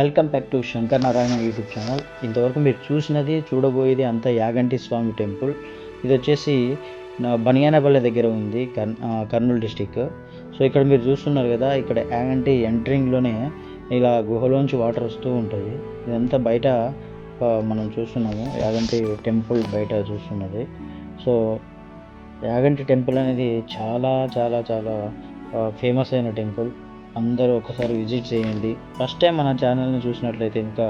Welcome back to Shankar Narayana YouTube channel. ఇంతవరకు మీరు చూసినది చూడబోయేది అంతా యాగంటి స్వామి టెంపుల్. ఇది వచ్చేసి బనియానపల్లె దగ్గర ఉంది కర్ కర్నూలు డిస్టిక్. సో ఇక్కడ మీరు చూస్తున్నారు కదా ఇక్కడ యాగంటి ఎంట్రింగ్లోనే ఇలా గుహలోంచి వాటర్ వస్తూ ఉంటుంది. ఇదంతా బయట మనం చూస్తున్నాము. యాగంటి టెంపుల్ బయట చూస్తున్నది. సో యాగంటి టెంపుల్ అనేది చాలా చాలా చాలా ఫేమస్ అయిన టెంపుల్. అందరూ ఒకసారి విజిట్ చేయండి. ఫస్ట్ టైం మన ఛానల్ని చూసినట్లయితే ఇంకా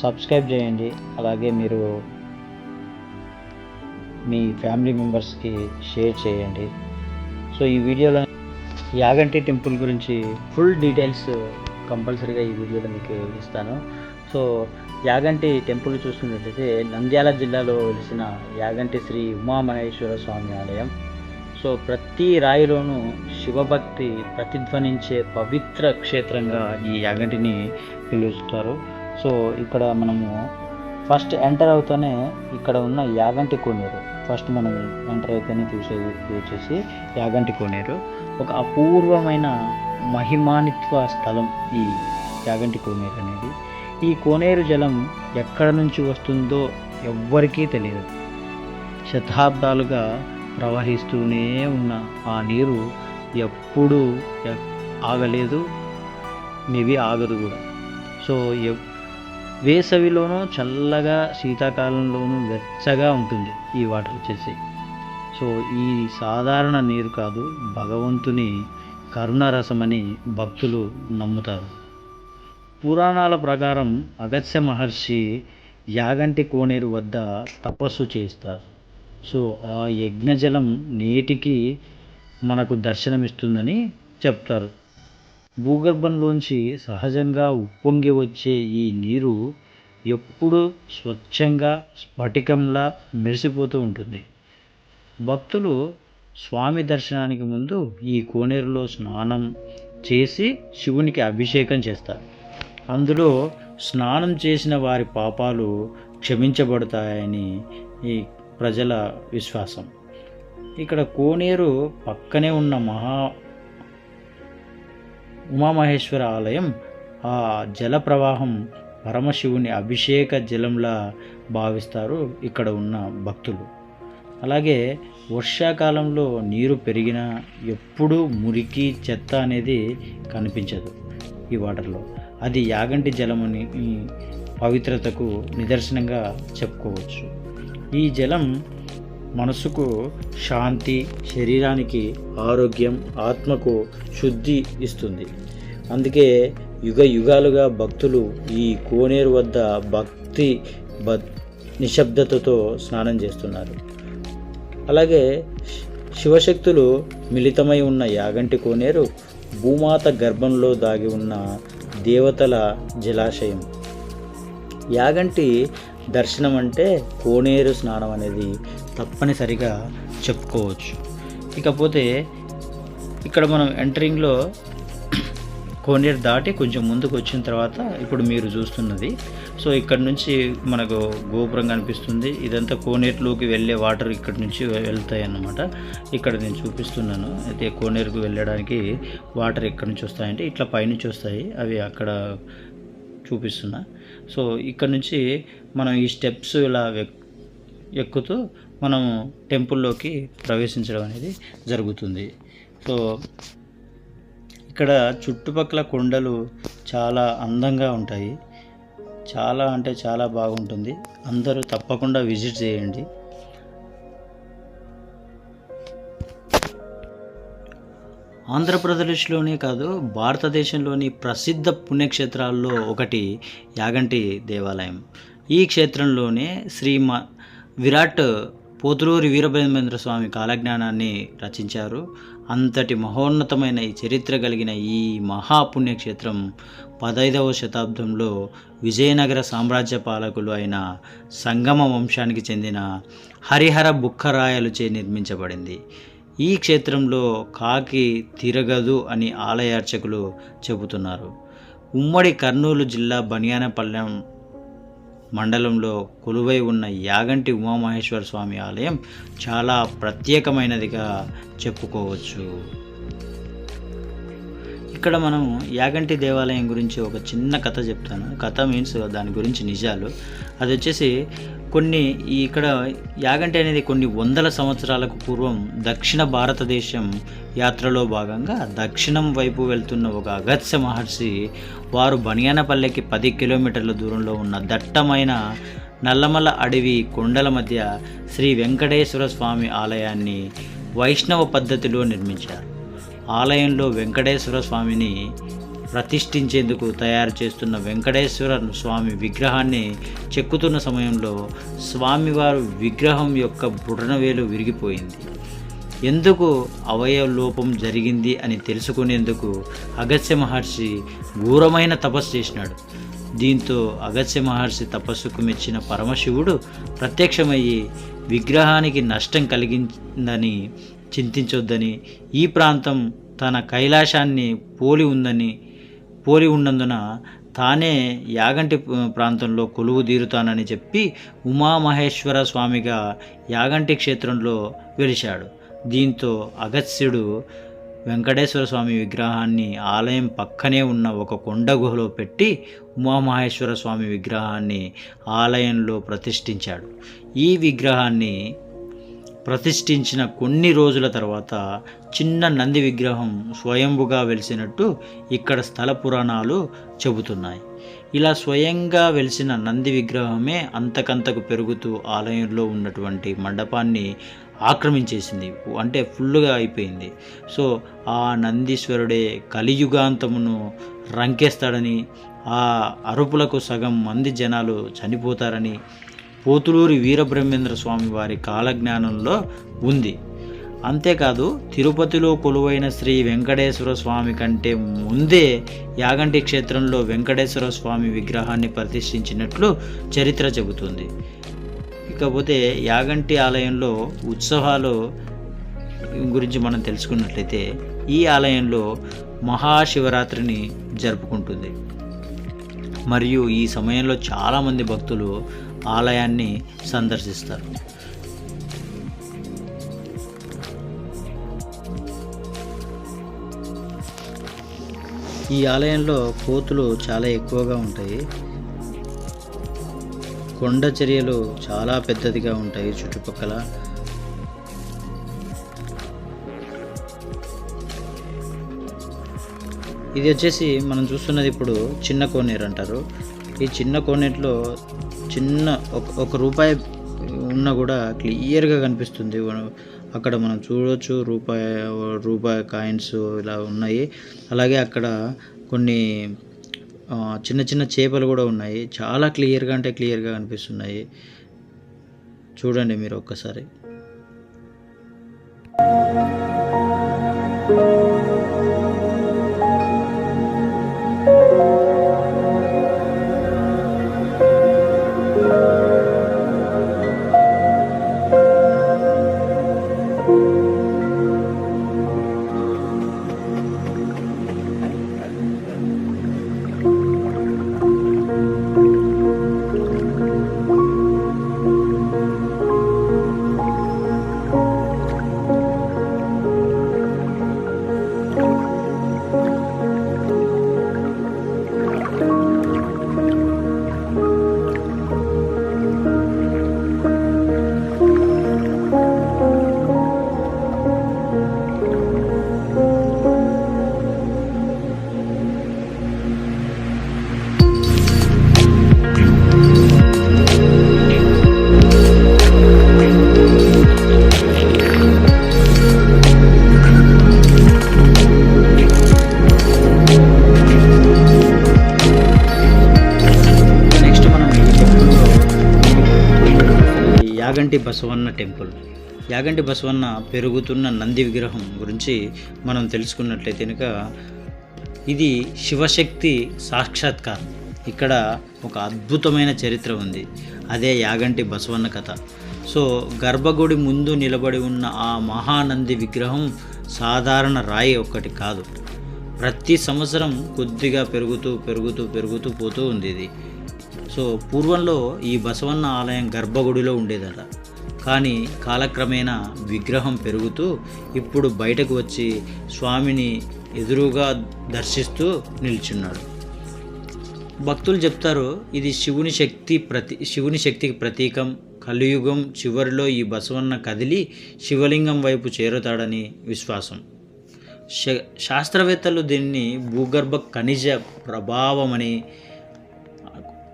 సబ్స్క్రైబ్ చేయండి. అలాగే మీరు మీ ఫ్యామిలీ మెంబర్స్కి షేర్ చేయండి. సో ఈ వీడియోలో యాగంటి టెంపుల్ గురించి ఫుల్ డీటెయిల్స్ కంపల్సరీగా ఈ వీడియోలో మీకు ఇస్తాను. సో యాగంటి టెంపుల్ చూస్తున్నట్లయితే నంద్యాల జిల్లాలో వెలిసిన యాగంటి శ్రీ ఉమామహేశ్వర స్వామి ఆలయం. సో ప్రతి రాయిలోనూ శివభక్తి ప్రతిధ్వనించే పవిత్ర క్షేత్రంగా ఈ యాగంటిని పిలుస్తారు. సో ఇక్కడ మనము ఫస్ట్ ఎంటర్ అవుతూనే ఇక్కడ ఉన్న యాగంటి కోనేరు. ఫస్ట్ మనం ఎంటర్ అయితేనే చూసేది వచ్చేసి యాగంటి కోనేరు. ఒక అపూర్వమైన మహిమానిత్వ స్థలం ఈ యాగంటి కోనేరు అనేది. ఈ కోనేరు జలం ఎక్కడ నుంచి వస్తుందో ఎవ్వరికీ తెలియదు. శతాబ్దాలుగా ప్రవహిస్తూనే ఉన్న. ఆ నీరు ఎప్పుడూ ఆగలేదు మేబీ ఆగదు కూడా. సో వేసవిలోనూ చల్లగా శీతాకాలంలోనూ వెచ్చగా ఉంటుంది ఈ వాటర్ వచ్చేసి. సో ఈ సాధారణ నీరు కాదు భగవంతుని కరుణరసమని భక్తులు నమ్ముతారు. పురాణాల ప్రకారం అగస్య మహర్షి యాగంటి కోనేరు వద్ద తపస్సు చేస్తారు సో ఆ యజ్ఞజలం నేటికి మనకు దర్శనమిస్తుందని చెప్తారు. భూగర్భంలోంచి సహజంగా ఉప్పొంగి వచ్చే ఈ నీరు ఎప్పుడూ స్వచ్ఛంగా స్ఫటికంలా మెరిసిపోతూ ఉంటుంది. భక్తులు స్వామి దర్శనానికి ముందు ఈ కోనేరులో స్నానం చేసి శివునికి అభిషేకం చేస్తారు. అందులో స్నానం చేసిన వారి పాపాలు క్షమించబడతాయని ఈ ప్రజల విశ్వాసం. ఇక్కడ కోనేరు పక్కనే ఉన్న మహా ఉమామహేశ్వర ఆలయం ఆ జల ప్రవాహం పరమశివుని అభిషేక జలంలా భావిస్తారు ఇక్కడ ఉన్న భక్తులు. అలాగే వర్షాకాలంలో నీరు పెరిగినా ఎప్పుడూ మురికి చెత్త అనేది కనిపించదు ఈ వాటర్లో. అది యాగంటి జలమని పవిత్రతకు నిదర్శనంగా చెప్పుకోవచ్చు. ఈ జలం మనసుకు శాంతి శరీరానికి ఆరోగ్యం ఆత్మకు శుద్ధి ఇస్తుంది. అందుకే యుగ యుగాలుగా భక్తులు ఈ కోనేరు వద్ద భక్తి బ నిశ్శబ్దతతో స్నానం చేస్తున్నారు. అలాగే శివశక్తులు మిళితమై ఉన్న యాగంటి కోనేరు భూమాత గర్భంలో దాగి ఉన్న దేవతల జలాశయం. యాగంటి దర్శనం అంటే కోనేరు స్నానం అనేది తప్పనిసరిగా చెప్పుకోవచ్చు. ఇకపోతే ఇక్కడ మనం ఎంటరింగ్లో కోనేరు దాటి కొంచెం ముందుకు వచ్చిన తర్వాత ఇప్పుడు మీరు చూస్తున్నది. సో ఇక్కడ నుంచి మనకు గోపురం కనిపిస్తుంది. ఇదంతా కోనేరులోకి వెళ్ళే వాటర్ ఇక్కడ నుంచి వెళ్తాయి అన్నమాట ఇక్కడ నేను చూపిస్తున్నాను. అయితే కోనేరుకు వెళ్ళడానికి వాటర్ ఎక్కడి నుంచి వస్తాయంటే ఇట్లా పైనుంచి వస్తాయి. అవి అక్కడ చూపిస్తున్నా. సో ఇక్కడ నుంచి మనం ఈ స్టెప్స్ ఇలా ఎక్- ఎక్కుతూ మనం టెంపుల్లోకి ప్రవేశించడం అనేది జరుగుతుంది. సో ఇక్కడ చుట్టుపక్కల కొండలు చాలా అందంగా ఉంటాయి. చాలా అంటే చాలా బాగుంటుంది. అందరూ తప్పకుండా విజిట్ చేయండి. ఆంధ్రప్రదేశ్లోనే కాదు భారతదేశంలోని ప్రసిద్ధ పుణ్యక్షేత్రాల్లో ఒకటి యాగంటి దేవాలయం. ఈ క్షేత్రంలోనే శ్రీ మ విరాట్ పోతులూరి వీరబ్రహ్మేంద్ర స్వామి కాలజ్ఞానాన్ని రచించారు. అంతటి మహోన్నతమైన ఈ చరిత్ర కలిగిన ఈ మహాపుణ్యక్షేత్రం పదైదవ శతాబ్దంలో విజయనగర సామ్రాజ్య పాలకులు అయిన సంగమ వంశానికి చెందిన హరిహర బుక్కరాయలుచే నిర్మించబడింది. ఈ క్షేత్రంలో కాకి తిరగదు అని ఆలయార్చకులు చెబుతున్నారు. ఉమ్మడి కర్నూలు జిల్లా బనియానపల్లెం మండలంలో కొలువై ఉన్న యాగంటి ఉమామహేశ్వర స్వామి ఆలయం చాలా ప్రత్యేకమైనదిగా చెప్పుకోవచ్చు. ఇక్కడ మనం యాగంటి దేవాలయం గురించి ఒక చిన్న కథ చెప్తాను. కథ మీన్స్ దాని గురించి నిజాలు. అది వచ్చేసి కొన్ని ఇక్కడ యాగంటి అనేది కొన్ని వందల సంవత్సరాలకు పూర్వం దక్షిణ భారతదేశం యాత్రలో భాగంగా దక్షిణం వైపు వెళ్తున్న ఒక అగత్య మహర్షి వారు బనియానపల్లెకి పది కిలోమీటర్ల దూరంలో ఉన్న దట్టమైన నల్లమల అడవి కొండల మధ్య శ్రీ వెంకటేశ్వర స్వామి ఆలయాన్ని వైష్ణవ పద్ధతిలో నిర్మించారు. ఆలయంలో వెంకటేశ్వర స్వామిని ప్రతిష్ఠించేందుకు తయారు చేస్తున్న వెంకటేశ్వర స్వామి విగ్రహాన్ని చెక్కుతున్న సమయంలో స్వామివారు విగ్రహం యొక్క బుటనవేలు విరిగిపోయింది. ఎందుకు అవయవ లోపం జరిగింది అని తెలుసుకునేందుకు అగత్య మహర్షి ఘోరమైన తపస్సు చేసినాడు. దీంతో అగత్య మహర్షి తపస్సుకు మెచ్చిన పరమశివుడు ప్రత్యక్షమయ్యి విగ్రహానికి నష్టం కలిగిందని చింతించొద్దని ఈ ప్రాంతం తన కైలాసాన్ని పోలి ఉందని పోలి ఉన్నందున తానే యాగంటి ప్రాంతంలో కొలువు తీరుతానని చెప్పి ఉమామహేశ్వర స్వామిగా యాగంటి క్షేత్రంలో వెలిశాడు. దీంతో అగస్త్యుడు వెంకటేశ్వర స్వామి విగ్రహాన్ని ఆలయం పక్కనే ఉన్న ఒక కొండ గుహలో పెట్టి ఉమామహేశ్వర స్వామి విగ్రహాన్ని ఆలయంలో ప్రతిష్ఠించాడు. ఈ విగ్రహాన్ని ప్రతిష్ఠించిన కొన్ని రోజుల తర్వాత చిన్న నంది విగ్రహం స్వయంభుగా వెలిసినట్టు ఇక్కడ స్థల పురాణాలు చెబుతున్నాయి. ఇలా స్వయంగా వెలిసిన నంది విగ్రహమే అంతకంతకు పెరుగుతూ ఆలయంలో ఉన్నటువంటి మండపాన్ని ఆక్రమించేసింది. అంటే ఫుల్గా అయిపోయింది. సో ఆ నందీశ్వరుడే కలియుగాంతమును రంకేస్తాడని ఆ అరుపులకు సగం మంది జనాలు చనిపోతారని పోతులూరి వీరబ్రహ్మేంద్ర స్వామి వారి కాలజ్ఞానంలో ఉంది. అంతేకాదు తిరుపతిలో కొలువైన శ్రీ వెంకటేశ్వర స్వామి కంటే ముందే యాగంటి క్షేత్రంలో వెంకటేశ్వర స్వామి విగ్రహాన్ని ప్రతిష్ఠించినట్లు చరిత్ర చెబుతుంది. ఇకపోతే యాగంటి ఆలయంలో ఉత్సవాలు గురించి మనం తెలుసుకున్నట్లయితే ఈ ఆలయంలో మహాశివరాత్రిని జరుపుకుంటుంది. మరియు ఈ సమయంలో చాలామంది భక్తులు ఆలయాన్ని సందర్శిస్తారు. ఈ ఆలయంలో కోతులు చాలా ఎక్కువగా ఉంటాయి. కొండ చర్యలు చాలా పెద్దదిగా ఉంటాయి చుట్టుపక్కల. ఇది వచ్చేసి మనం చూస్తున్నది ఇప్పుడు చిన్న కోనేరు అంటారు. ఈ చిన్న కోనేట్లో చిన్న ఒక ఒక రూపాయి ఉన్నా కూడా క్లియర్గా కనిపిస్తుంది. అక్కడ మనం చూడవచ్చు రూపాయి రూపాయి కాయిన్స్ ఇలా ఉన్నాయి. అలాగే అక్కడ కొన్ని చిన్న చిన్న చేపలు కూడా ఉన్నాయి. చాలా క్లియర్గా అంటే క్లియర్గా కనిపిస్తున్నాయి. చూడండి మీరు ఒక్కసారి. యాగంటి బసవన్న టెంపుల్. యాగంటి బసవన్న పెరుగుతున్న నంది విగ్రహం గురించి మనం తెలుసుకున్నట్లయితే కనుక ఇది శివశక్తి సాక్షాత్కారం. ఇక్కడ ఒక అద్భుతమైన చరిత్ర ఉంది. అదే యాగంటి బసవన్న కథ. సో గర్భగుడి ముందు నిలబడి ఉన్న ఆ మహానంది విగ్రహం సాధారణ రాయి ఒక్కటి కాదు. ప్రతి సంవత్సరం కొద్దిగా పెరుగుతూ పెరుగుతూ పెరుగుతూ పోతూ ఉంది ఇది సో పూర్వంలో ఈ బసవన్న ఆలయం గర్భగుడిలో ఉండేదట. కానీ కాలక్రమేణా విగ్రహం పెరుగుతూ ఇప్పుడు బయటకు వచ్చి స్వామిని ఎదురుగా దర్శిస్తూ నిల్చున్నాడు. భక్తులు చెప్తారు ఇది శివుని శక్తి ప్రతి శివుని శక్తికి ప్రతీకం. కలియుగం చివరిలో ఈ బసవన్న కదిలి శివలింగం వైపు చేరుతాడని విశ్వాసం. శ- శాస్త్రవేత్తలు దీన్ని భూగర్భ ఖనిజ ప్రభావమని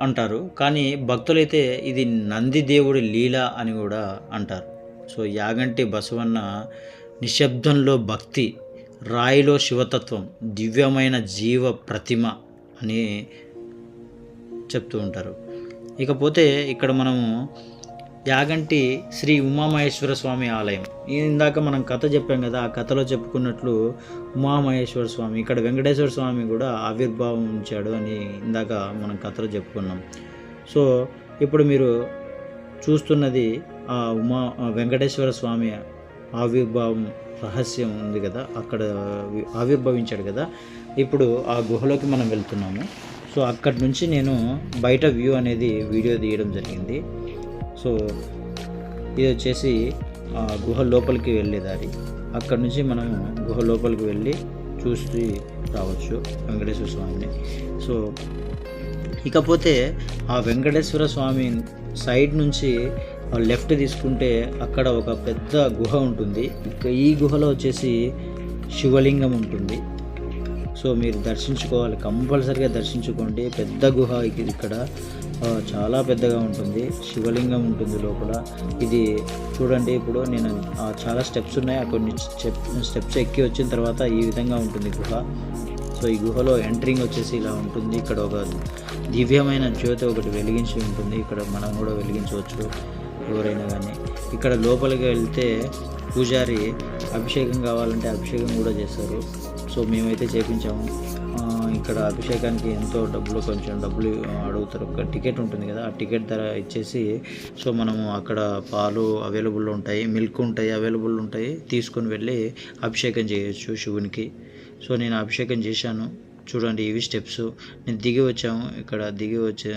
అంటారు. కానీ భక్తులైతే ఇది నంది దేవుడి లీల అని కూడా అంటారు. సో యాగంటి బసవన్న నిశ్శబ్దంలో భక్తి రాయిలో శివతత్వం దివ్యమైన జీవ ప్రతిమ అని చెప్తూ ఉంటారు. ఇకపోతే ఇక్కడ మనము యాగంటి శ్రీ ఉమామహేశ్వర స్వామి ఆలయం. ఇందాక మనం కథ చెప్పాం కదా ఆ కథలో చెప్పుకున్నట్లు ఉమామహేశ్వర స్వామి ఇక్కడ వెంకటేశ్వర స్వామి కూడా ఆవిర్భావం ఉంచాడు అని ఇందాక మనం కథలో చెప్పుకున్నాం. సో ఇప్పుడు మీరు చూస్తున్నది ఆ ఉమా వెంకటేశ్వర స్వామి ఆవిర్భావం రహస్యం ఉంది కదా అక్కడ ఆవిర్భవించాడు కదా. ఇప్పుడు ఆ గుహలోకి మనం వెళ్తున్నాము. సో అక్కడి నుంచి నేను బయట వ్యూ అనేది వీడియో తీయడం జరిగింది. సో ఇది వచ్చేసి ఆ గుహ లోపలికి వెళ్ళే దారి. అక్కడ నుంచి మనం గుహ లోపలికి వెళ్ళి చూసి రావచ్చు వెంకటేశ్వర స్వామిని. సో ఇకపోతే ఆ వెంకటేశ్వర స్వామి సైడ్ నుంచి లెఫ్ట్ తీసుకుంటే అక్కడ ఒక పెద్ద గుహ ఉంటుంది. ఇక ఈ గుహలో వచ్చేసి శివలింగం ఉంటుంది. సో మీరు దర్శించుకోవాలి కంపల్సరిగా దర్శించుకోండి. పెద్ద గుహ ఇది ఇక్కడ చాలా పెద్దగా ఉంటుంది. శివలింగం ఉంటుంది లోపల. ఇది చూడండి ఇప్పుడు నేను చాలా స్టెప్స్ ఉన్నాయి. కొన్ని స్టెప్ స్టెప్స్ ఎక్కి వచ్చిన తర్వాత ఈ విధంగా ఉంటుంది గుహ. సో ఈ గుహలో ఎంట్రింగ్ వచ్చేసి ఇలా ఉంటుంది. ఇక్కడ ఒక దివ్యమైన జ్యోతి ఒకటి వెలిగించి ఉంటుంది. ఇక్కడ మనం కూడా వెలిగించవచ్చు ఎవరైనా కానీ ఇక్కడ లోపలికి వెళ్తే పూజారి అభిషేకం కావాలంటే అభిషేకం కూడా చేస్తారు. సో మేమైతే చేపించాము. ఇక్కడ అభిషేకానికి ఎంతో డబ్బులు కొంచెం డబ్బులు అడుగుతారు. ఒక టికెట్ ఉంటుంది కదా ఆ టికెట్ ధర ఇచ్చేసి సో మనము అక్కడ పాలు అవైలబుల్ ఉంటాయి మిల్క్ ఉంటాయి అవైలబుల్ ఉంటాయి తీసుకొని వెళ్ళి అభిషేకం చేయొచ్చు శివునికి. సో నేను అభిషేకం చేశాను. చూడండి ఇవి స్టెప్స్. నేను దిగి వచ్చాము. ఇక్కడ దిగి వచ్చే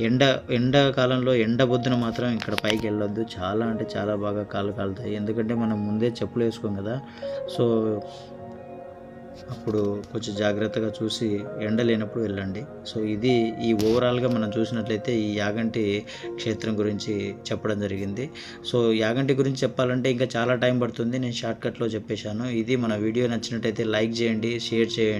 ఎండ ఎండాకాలంలో ఎండ బొద్దున మాత్రం ఇక్కడ పైకి వెళ్ళొద్దు. చాలా అంటే చాలా బాగా కాలు కాలుతాయి. ఎందుకంటే మనం ముందే చెప్పులు వేసుకోం కదా. సో అప్పుడు కొంచెం జాగ్రత్తగా చూసి ఎండ లేనప్పుడు వెళ్ళండి. సో ఇది ఈ ఓవరాల్గా మనం చూసినట్లయితే ఈ యాగంటి క్షేత్రం గురించి చెప్పడం జరిగింది. సో యాగంటి గురించి చెప్పాలంటే ఇంకా చాలా టైం పడుతుంది. నేను షార్ట్కట్లో చెప్పేశాను. ఇది మన వీడియో నచ్చినట్టయితే లైక్ చేయండి షేర్ చేయండి.